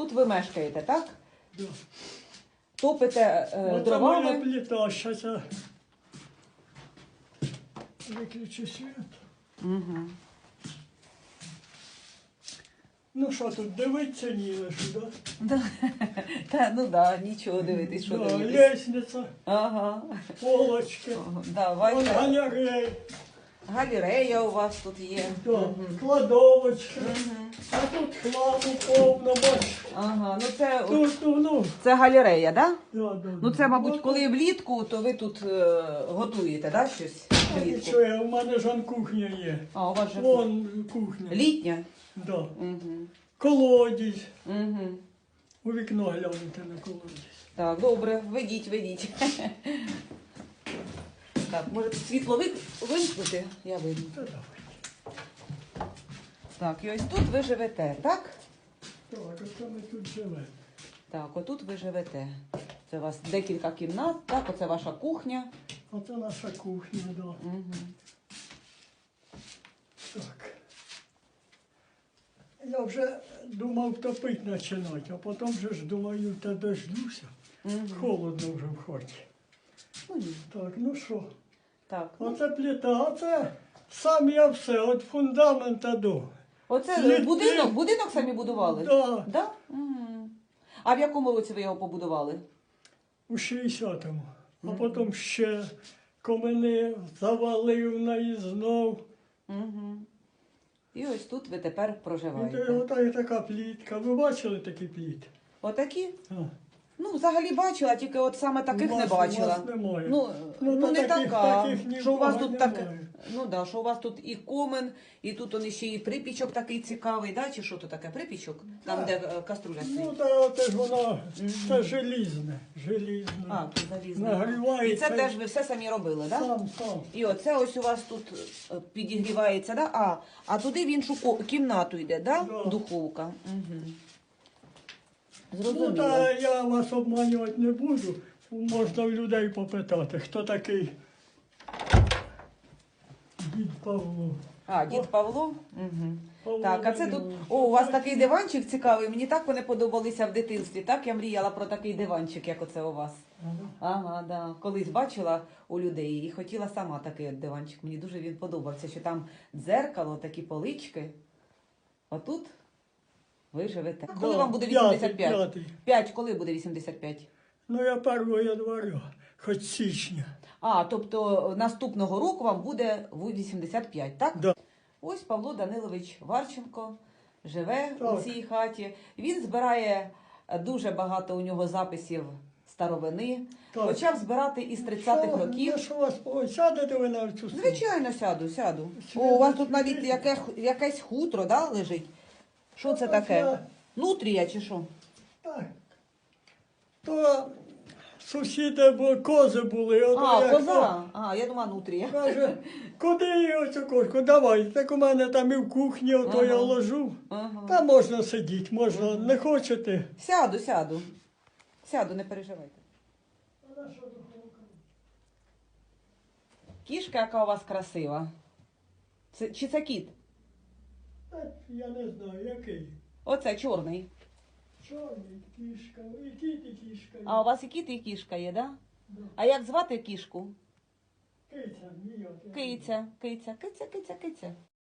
тут ви мешкаєте, так? Да. Топите е, Оце моя дровами. плита, щас я виключу світ. Угу. Ну що тут, дивиться ні на що, да? Да. Та, ну да, нічого дивитись, що да, дивитись. лестниця, Ага. полочки, Ого, Да, вон галерея, галерея у вас тут є. да, кладовочка. А тут хламу повно, бач. Ага, ну це, Тут, ну, ну, це галерея, да? да, да. Ну це, мабуть, Ну, коли влітку, то ви тут е, готуєте, да, щось влітку? Нічого, я- у мене ж он кухня є. А, у вас же Вон кухня. літня? Да. Угу. Колодязь. Угу. У вікно глянути на колодязь. Так, добре, ведіть, ведіть. Так, може світло ви- вимкнути? Я вийду. Та давай. Так, і ось тут ви живете, так? Так, оце ми тут живемо. Так, отут ви живете. Це у вас декілька кімнат, так, оце ваша кухня. Оце наша кухня, да. Угу. Так. Я вже думав топити починати, а потім вже ж думаю, та дождуся. Угу. Холодно вже в хаті. Ну, ні. Так, ну що? Так. ну, Оце плита, оце сам я все, від фундамента до. Оце Плити. будинок, будинок самі будували? Да, Да? А в якому році ви його побудували? у 60-му. А потім ще комини завалив на і знов. Угу. І ось тут ви тепер проживаєте. Ота і така плітка. Ви бачили такі пліт? Отакі? А. Ну, взагалі бачила, тільки от саме таких не У бачила. вас немає. Ну, Ну, ну, не таких- така. таких що у вас нікого тут так. немає. Ну да, що у вас тут і комен, і тут он ще і припічок такий цікавий, да? Чи що то таке? Припічок? Там, Так. де е, каструля Ну, стоїть. та це ж воно, це желізне, желізне. А, тут залізне. Нагрівається. І це теж ви все самі робили, так? Да? Сам, сам. І оце ось у вас тут е, підігрівається, да? а, а туди в іншу ко- кімнату йде, да? Да. Духовка. Угу. Ну, Зрозуміло. та я вас обманювати не буду. Можна в людей попитати, хто такий дід Павло. А, дід Павло? Угу. Павло Так, а це тут. О, у вас такий диванчик цікавий. Мені так вони подобалися в дитинстві. Так я мріяла про такий диванчик, як оце у вас. Ага. Ага, да. Колись бачила у людей і хотіла сама такий от диванчик. Мені дуже він подобався, що там дзеркало, такі полички. Отут ви живете. Коли вам буде п'ятий, 85? п'ятий. 5, коли буде 85? Ну я 1 января, хоч січня. А, тобто наступного року вам буде в 85, так? Да. Ось Павло Данилович Варченко живе у цій хаті. Він збирає е, дуже багато у нього записів старовини. Так. Почав збирати із 30-х Що, років. Ну, що вас сядете ви на цю? Звичайно, сяду, сяду. О, у вас тут навіть яке, якесь хутро, да, лежить? Що це таке? Нутрія чи що? Так. То сусіди бо кози були. А, як коза. А, я думала, нутрія. Каже, куди оцю кошку? Давай. Так у мене там і в кухні, ото Ага. я ложу. Ага. Там можна сидіти, можна. Не хочете? Сяду, сяду. Сяду, не переживайте. Кішка, яка у вас красива. Це, чи це кіт? Я не знаю, який. Оце чорний. Чорний кішка, і кіт, і кішка. А у вас і кіт, і кішка є, да? Да. А як звати кішку? Киця, ніяк. Киця, киця, киця, киця, киця.